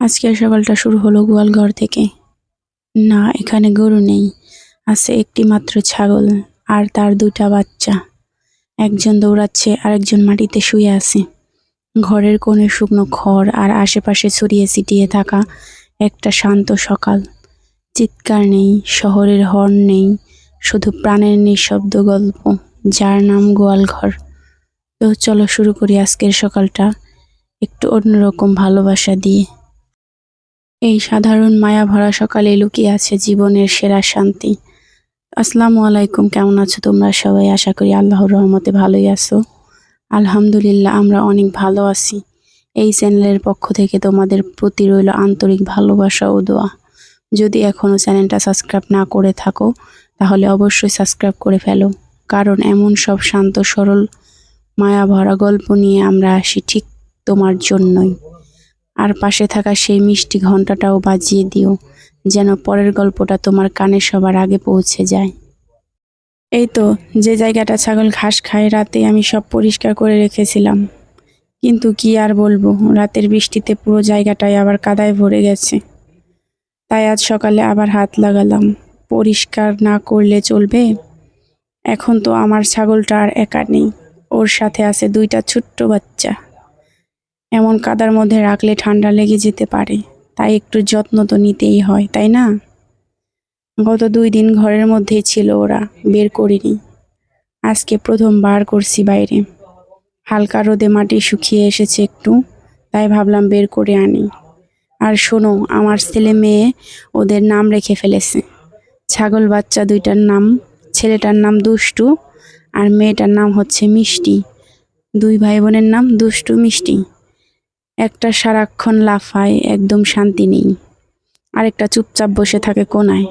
আজকের সকালটা শুরু হলো গোয়ালঘর থেকে। না, এখানে গরু নেই। আছে একটি মাত্র ছাগল আর তার দুটা বাচ্চা। একজন দৌড়াচ্ছে, আরেকজন মাটিতে শুয়ে আছে। ঘরের কোণে শুকনো খড় আর আশেপাশে ছড়িয়ে ছিটিয়ে থাকা একটা শান্ত সকাল। চিৎকার নেই, শহরের হর্ন নেই, শুধু প্রাণের নিঃশব্দ গল্প, যার নাম গোয়ালঘর তো চলো শুরু করি আজকের সকালটা, একটু অন্যরকম ভালোবাসা দিয়ে। এই সাধারণ মায়া ভরা সকালে লুকিয়ে আছে জীবনের সেরা শান্তি। আসসালামু আলাইকুম, কেমন আছো তোমরা সবাই? আশা করি আল্লাহর রহমতে ভালোই আছো। আলহামদুলিল্লাহ, আমরা অনেক ভালো আছি। এই চ্যানেলের পক্ষ থেকে তোমাদের প্রতি রইল আন্তরিক ভালোবাসা ও দোয়া। যদি এখনও চ্যানেলটা সাবস্ক্রাইব না করে থাকো, তাহলে অবশ্যই সাবস্ক্রাইব করে ফেলো। কারণ এমন সব শান্ত, সরল, মায়া ভরা গল্প নিয়ে আমরা আসি ঠিক তোমার জন্যই। আর পাশে থাকা সেই মিষ্টি ঘন্টাটাও বাজিয়ে দিও, যেন পরের গল্পটা তোমার কানে সবার আগে পৌঁছে যায়। এই তো, যে জায়গাটা ছাগল ঘাস খায়, রাতে আমি সব পরিষ্কার করে রেখেছিলাম। কিন্তু কি আর বলব, রাতের বৃষ্টিতে পুরো জায়গাটাই আবার কাদায় ভরে গেছে। তাই আজ সকালে আবার হাত লাগালাম। পরিষ্কার না করলে চলবে? এখন তো আমার ছাগলটা আর একা নেই। ওর সাথে আছে দুইটা ছোট্ট বাচ্চা। এমন কাদার মধ্যে রাখলে ঠান্ডা লেগে যেতে পারে। তাই একটু যত্ন তো নিতেই হয়, তাই না? গত দুই দিন ঘরের মধ্যেই ছিল ওরা, বের করিনি। আজকে প্রথম বার করছি বাইরে। হালকা রোদে মাটি শুকিয়ে এসেছে একটু, তাই ভাবলাম বের করে আনি। আর শোনো, আমার ছেলে মেয়ে ওদের নাম রেখে ফেলেছে। ছাগল বাচ্চা দুইটার নাম, ছেলেটার নাম দুষ্টু আর মেয়েটার নাম হচ্ছে মিষ্টি। দুই ভাই বোনের নাম দুষ্টু মিষ্টি। একটা সারাক্ষণ লাফায়, একদম শান্তি নেই। আরেকটা চুপচাপ বসে থাকে কোনায়।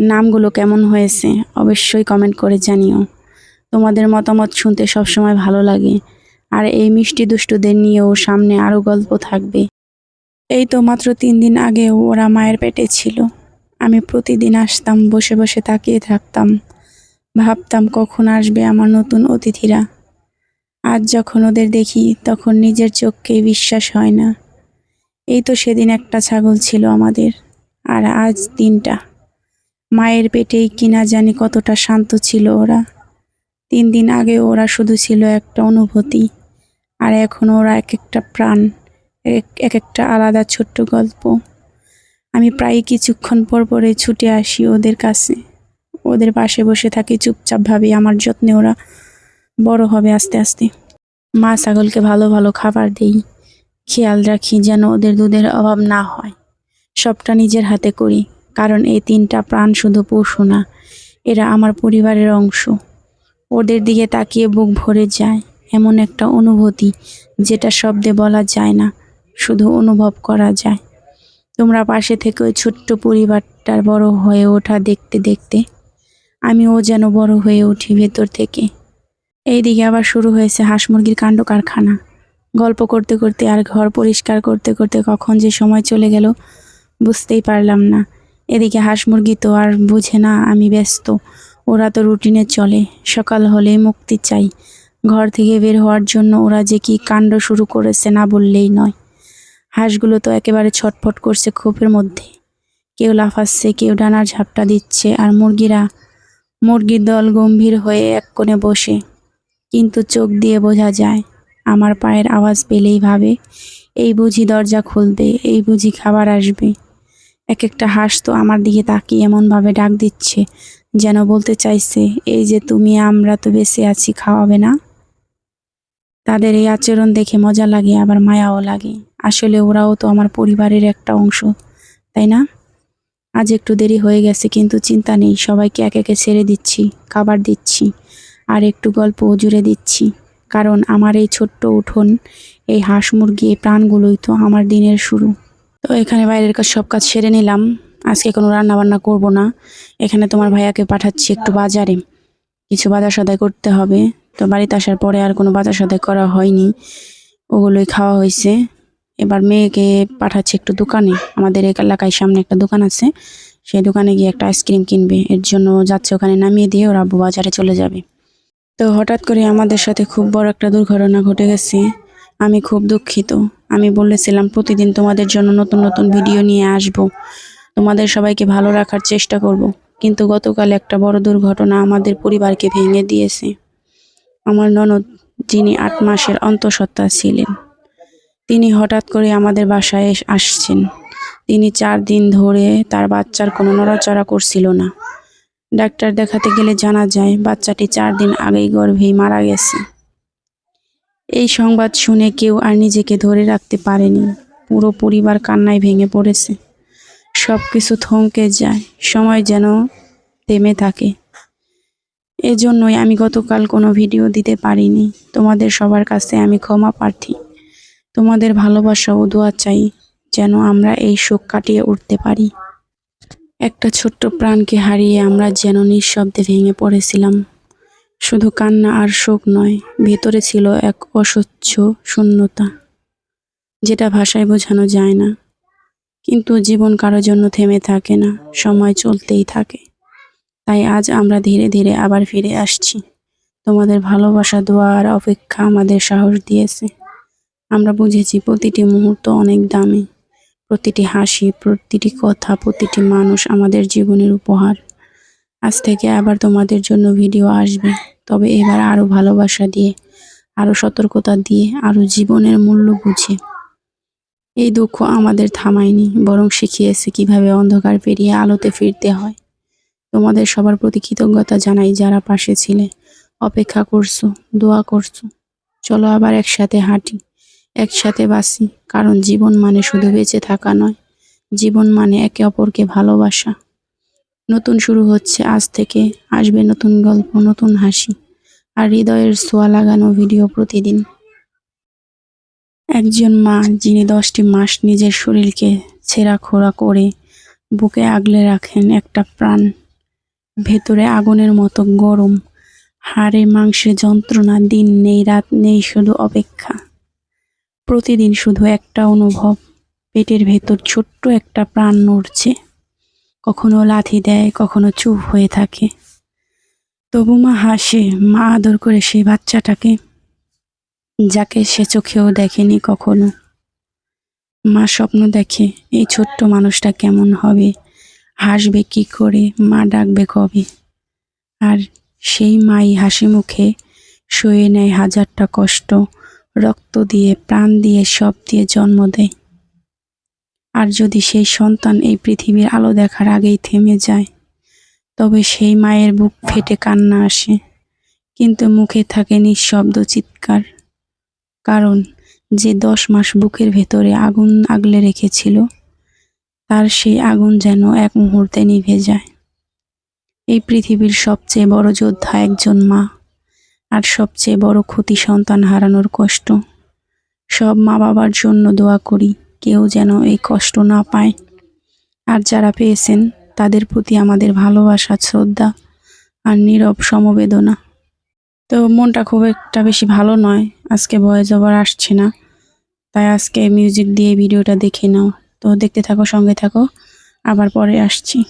নামগুলো কেমন হয়েছে, অবশ্যই কমেন্ট করে জানিও। তোমাদের মতামত শুনতে সবসময় ভালো লাগে। আর এই মিষ্টি দুষ্টুদের নিয়েও সামনে আরও গল্প থাকবে। এই তো মাত্র তিন দিন আগেও ওরা মায়ের পেটে ছিল। আমি প্রতিদিন আসতাম, বসে বসে তাকিয়ে থাকতাম। ভাবতাম কখন আসবে আমার নতুন অতিথিরা। আজ যখন ওদের দেখি, তখন নিজের চোখকেই বিশ্বাস হয় না। এই তো সেদিন একটা ছাগল ছিল আমাদের, আর আজ তিনটা। মায়ের পেটেই কিনা জানি কতটা শান্ত ছিল ওরা। তিন দিন আগে ওরা শুধু ছিল একটা অনুভূতি, আর এখন ওরা এক একটা প্রাণ, এক এক একটা আলাদা ছোট্ট গল্প। আমি প্রায় কিছুক্ষণ পর পরে ছুটে আসি ওদের কাছে। ওদের পাশে বসে থাকি চুপচাপভাবে আমার যত্নে ওরা বড় হবে আস্তে আস্তে। মা ছাগলকে ভালো ভালো খাবার দিই। খেয়াল রাখি যেন ওদের দুধের অভাব না হয়। সবটা নিজের হাতে করি, কারণ এই তিনটা প্রাণ শুধু পশু না, এরা আমার পরিবারের অংশ। ওদের দিকে তাকিয়ে বুক ভরে যায়, এমন একটা অনুভূতি যেটা শব্দে বলা যায় না, শুধু অনুভব করা যায়। তোমরা পাশে থেকে ওই ছোট্ট পরিবারটার বড় হয়ে ওঠা দেখতে দেখতে, আমিও যেন বড় হয়ে উঠি ভেতর থেকে। এইদিকে আবার শুরু হয়েছে হাঁস মুরগির কাণ্ড কারখানা। গল্প করতে করতে আর ঘর পরিষ্কার করতে করতে কখন যে সময় চলে গেল, বুঝতেই পারলাম না। এদিকে হাঁস মুরগি তো আর বুঝে না আমি ব্যস্ত, ওরা তো রুটিনে চলে, সকাল হলেই মুক্তি চাই। ঘর থেকে বের হওয়ার জন্য ওরা যে কি কাণ্ড শুরু করেছে না বললেই নয়। হাঁসগুলো তো একেবারে ছটফট করছে ক্ষোভের মধ্যে। কেউ লাফাচ্ছে, কেউ ডানার ঝাপটা দিচ্ছে, আর মুরগিরা, মুরগির দল গম্ভীর হয়ে এক কোণে বসে। কিন্তু চোখ দিয়ে বোঝা যায়, আমার পায়ের আওয়াজ পেলেই ভাবে, এই বুঝি দরজা খুলবে, এই বুঝি খাবার আসবে। এক একটা হাঁস তো আমার দিকে তাকিয়ে এমনভাবে ডাক দিচ্ছে, যেন বলতে চাইছে, এই যে তুমি, আমরা তো বেঁচে আছি, খাওয়াবে না? তাদের এই আচরণ দেখে মজা লাগে, আবার মায়াও লাগে। আসলে ওরাও তো আমার পরিবারের একটা অংশ, তাই না? আজ একটু দেরি হয়ে গেছে, কিন্তু চিন্তা নেই, সবাইকে এক একে ছেড়ে দিচ্ছি, খাবার দিচ্ছি। আর একটু গল্প জুড়ে দিচ্ছি। কারণ আমার এই ছোট্ট উঠোন, এই হাঁস মুরগি, এই প্রাণগুলোই তো আমার দিনের শুরু। তো এখানে বাইরের কাজ, সব কাজ সেরে নিলাম। আজকে কোনো রান্না বান্না করব না। এখানে তোমার ভাইয়াকে পাঠাচ্ছি একটু বাজারে। কিছু বাজার সদাই করতে হবে। তো বাড়িতে আসার পরে আর কোনো বাজার সদাই করা হয়নি। ওগুলোই খাওয়া হয়েছে। এবার মেয়েকে পাঠাচ্ছি একটু দোকানে। আমাদের এলাকায় সামনে একটা দোকান আছে। সেই দোকানে গিয়ে একটা আইসক্রিম কিনবে। এর জন্য যাচ্ছে ওখানে নামিয়ে দিয়ে ওরা বাজারে চলে যাবে। তো হঠাৎ করে আমাদের সাথে খুব বড় একটা দুর্ঘটনা ঘটে গেছে। আমি খুব দুঃখিত। আমি বলেছিলাম, প্রতিদিন তোমাদের জন্য নতুন নতুন ভিডিও নিয়ে আসব। তোমাদের সবাইকে ভালো রাখার চেষ্টা করব। কিন্তু গতকাল একটা বড় দুর্ঘটনা আমাদের পরিবারকে ভেঙে দিয়েছে। আমার ননদ, যিনি আট মাসের অন্তঃসত্ত্বা ছিলেন, তিনি হঠাৎ করে আমাদের বাসায় আসছেন। তিনি চার দিন ধরে তার বাচ্চার কোনো নড়াচড়া করছিল না। ডাক্তার দেখাতে গেলে জানা যায়, বাচ্চাটি চার দিন আগেই গর্ভেই মারা গেছে। এই সংবাদ শুনে কেউ আর নিজেকে ধরে রাখতে পারেনি। পুরো পরিবার কান্নায় ভেঙে পড়েছে। সব কিছু থমকে যায়, সময় যেন থেমে থাকে। এজন্যই আমি গতকাল কোনো ভিডিও দিতে পারিনি। তোমাদের সবার কাছে আমি ক্ষমা প্রার্থী। তোমাদের ভালোবাসা ও দোয়া চাই, যেন আমরা এই শোক কাটিয়ে উঠতে পারি। একটা ছোট্ট প্রাণকে হারিয়ে আমরা যেন নিঃশব্দে ভেঙে পড়েছিলাম। শুধু কান্না আর শোক নয়, ভেতরে ছিল এক অস্বচ্ছ শূন্যতা, যেটা ভাষায় বোঝানো যায় না। কিন্তু জীবন কারোর জন্য থেমে থাকে না, সময় চলতেই থাকে। তাই আজ আমরা ধীরে ধীরে আবার ফিরে আসছি। তোমাদের ভালোবাসা, দোয়া আর অপেক্ষা আমাদের সাহস দিয়েছে। আমরা বুঝেছি প্রতিটি মুহূর্ত অনেক দামি। প্রতিটি হাসি, প্রতিটি কথা, প্রতিটি মানুষ আমাদের জীবনের উপহার। আজ থেকে আবার তোমাদের জন্য ভিডিও আসবে। তবে এবার আরও ভালোবাসা দিয়ে আরও সতর্কতা দিয়ে আরও জীবনের মূল্য বুঝে। এই দুঃখ আমাদের থামায়নি, বরং শিখিয়েছে কীভাবে অন্ধকার পেরিয়ে আলোতে ফিরতে হয়। তোমাদের সবার প্রতি কৃতজ্ঞতা জানাই যারা পাশে ছিলে। অপেক্ষা করছ, দোয়া করছ। চলো আবার একসাথে হাঁটি। একসাথে বাসি, কারণ জীবন মানে শুধু বেঁচে থাকা নয়, জীবন মানে একে অপরকে ভালোবাসা। নতুন শুরু হচ্ছে আজ থেকে, আসবে নতুন গল্প, নতুন হাসি, আর হৃদয়ের সোয়া লাগানো ভিডিও প্রতিদিন। একজন মা, যিনি দশটি মাস নিজের শরীরকে ছেঁড়া খোড়া করে বুকে আগলে রাখেন, একটা প্রাণ ভেতরে আগুনের মতো গরম, হাড়ে মাংসে যন্ত্রণা, দিন নেই, রাত নেই, শুধু অপেক্ষা। প্রতিদিন শুধু একটা অনুভব। পেটের ভেতর ছোট্ট একটা প্রাণ নড়ছে। কখনো লাথি দেয়, কখনো চুপ হয়ে থাকে। তবু মা হাসে, মা আদর করে সেই বাচ্চাটাকে, যাকে সে চোখেও দেখেনি কখনো। মা স্বপ্ন দেখে, এই ছোট্ট মানুষটা কেমন হবে? হাসবে কি করে? মা ডাকবে কবে? আর সেই মাই হাসি মুখে শুয়ে নেয় হাজারটা কষ্ট। রক্ত দিয়ে, প্রাণ দিয়ে, সব দিয়ে জন্ম দেয়। আর যদি সেই সন্তান এই পৃথিবীর আলো দেখার আগেই থেমে যায়, তবে সেই মায়ের বুক ফেটে কান্না আসে। কিন্তু মুখে থাকে নিঃশব্দ চিৎকার। কারণ যে দশ মাস বুকের ভেতরে আগুন আগলে রেখেছিল, তার সেই আগুন যেন এক মুহূর্তে নিভে যায়। এই পৃথিবীর সবচেয়ে বড় যোদ্ধা একজন মা। আর সবচেয়ে বড় ক্ষতি সন্তান হারানোর কষ্ট। সব মা বাবার জন্য দোয়া করি, কেউ যেন এই কষ্ট না পায়। আর যারা পেয়েছেন, তাদের প্রতি আমাদের ভালোবাসা, শ্রদ্ধা আর নীরব সমবেদনা। তো মনটা খুব একটা বেশি ভালো নয়, আজকে ভয়েস ওভার আসছে না। তাই আজকে মিউজিক দিয়ে ভিডিওটা দেখে নাও। তো দেখতে থাকো, সঙ্গে থাকো। আবার পরে আসছি।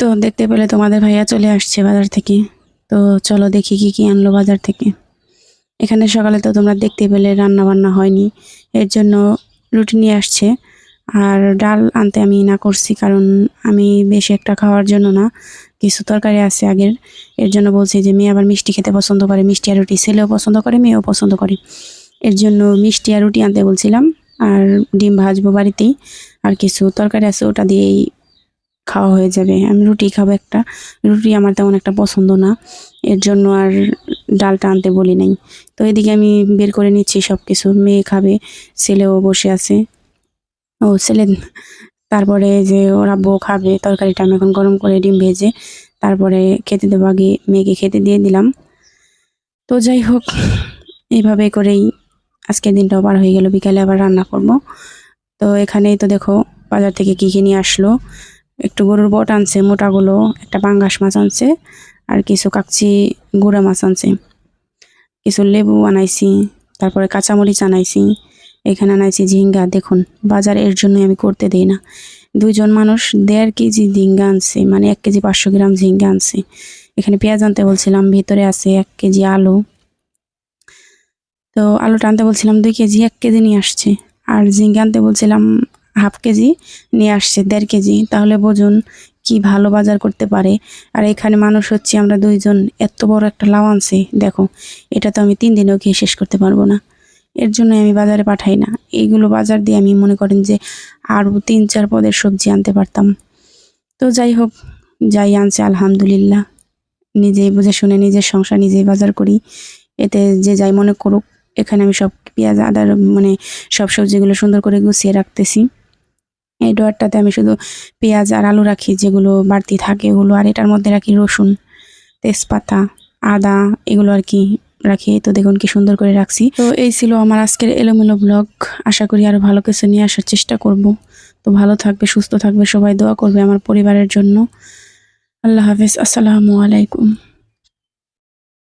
তো দেখতে পেলে তোমাদের ভাইয়া চলে আসছে বাজার থেকে। তো চলো দেখি কি কি আনলো বাজার থেকে। এখানে সকালে তো তোমরা দেখতে পেলে রান্না বান্না হয়নি, এর জন্য রুটি নিয়ে আসছে। আর ডাল আনতে আমি না করছি, কারণ আমি বেশি একটা খাওয়ার জন্য না, কিছু তরকারি আছে আগের। এর জন্য বলছি যে মেয়ে আবার মিষ্টি খেতে পছন্দ করে, মিষ্টি আর রুটি। ছেলেও পছন্দ করে, মেয়েও পছন্দ করে। এর জন্য মিষ্টি আর রুটি আনতে বলছিলাম, আর ডিম ভাজবো বাড়িতেই। আর কিছু তরকারি আছে, ওটা দিয়েই খাওয়া হয়ে যাবে। আমি রুটি খাব একটা। রুটি আমার তেমন একটা পছন্দ না। এর জন্য আর ডালটা আনতে বলি নাই। তো এদিকে আমি বের করে নিচ্ছি সব কিছু মেয়ে খাবে, ছেলেও বসে আছে। ও ছেলে, তারপরে যে ওরা বউ খাবে, তরকারিটা আমি এখন গরম করে ডিম ভেজে, তারপরে খেতে দেবো আগে মেয়েকে খেতে দিয়ে দিলাম। তো যাই হোক এইভাবে করেই আজকের দিনটাও পার হয়ে গেল। বিকালে আবার রান্না করব। তো এখানেই তো দেখো, বাজার থেকে কী কী নিয়ে আসলো। একটু গরুর বট আনছে, মোটাগুলো, একটা পাঙ্গাস মাছ আনছে, আর কিছু কাকচি গুঁড়া মাছ আনছে। কিছু লেবু আনাইছি, তারপরে কাঁচামরিচ আনাইছি, এখানে আনাইছি ঝিঙ্গা। দেখুন, বাজার এর জন্যই আমি করতে দেই না। দুইজন মানুষ দেড় কেজি ঝিঙ্গা আনছে মানে এক কেজি পাঁচশো গ্রাম ঝিঙ্গা আনছে। এখানে পেঁয়াজ আনতে বলছিলাম, ভিতরে আছে এক কেজি আলু। তো আলুটা আনতে বলছিলাম, দুই কেজি এক কেজি নিয়ে আসছে। আর ঝিঙ্গা আনতে বলছিলাম হাফ কেজি নিয়ে আসছে, দেড় কেজি। তাহলে বুঝুন কি ভালো বাজার করতে পারে। আর এখানে মানুষ হচ্ছে, আমরা দুইজন, এত বড় একটা লাউ আনছে। দেখো, এটা তো আমি তিন দিনেও খেয়ে শেষ করতে পারব না। এর জন্য আমি বাজারে পাঠাই না। এইগুলো বাজার দিয়ে আমি মনে করেন যে আরও তিন, চার পদের সবজি আনতে পারতাম। তো যাই হোক, যাই আনছে, আলহামদুলিল্লাহ। নিজেই বুঝে শুনে, নিজের সংসার নিজেই বাজার করি। এতে যে যাই মনে করুক, এখানে আমি সব পেঁয়াজ, আদার মানে সব সবজিগুলো সুন্দর করে গুছিয়ে রাখতেছি। এই ডোয়ারটাতে আমি শুধু পেঁয়াজ আর আলু রাখি, যেগুলো বাড়তি থাকে ওগুলো, আর এটার মধ্যে রাখি রসুন, তেজপাতা, আদা, এগুলো আর কি রাখি। তো দেখুন কি সুন্দর করে রাখছি। তো এই ছিল আমার আজকের এলোমেলো ব্লগ। আশা করি আরও ভালো কিছু নিয়ে আসার চেষ্টা করব। তো ভালো থাকবে, সুস্থ থাকবে, সবাই দোয়া করবে আমার পরিবারের জন্য। আল্লাহ হাফেজ, আসসালামু আলাইকুম।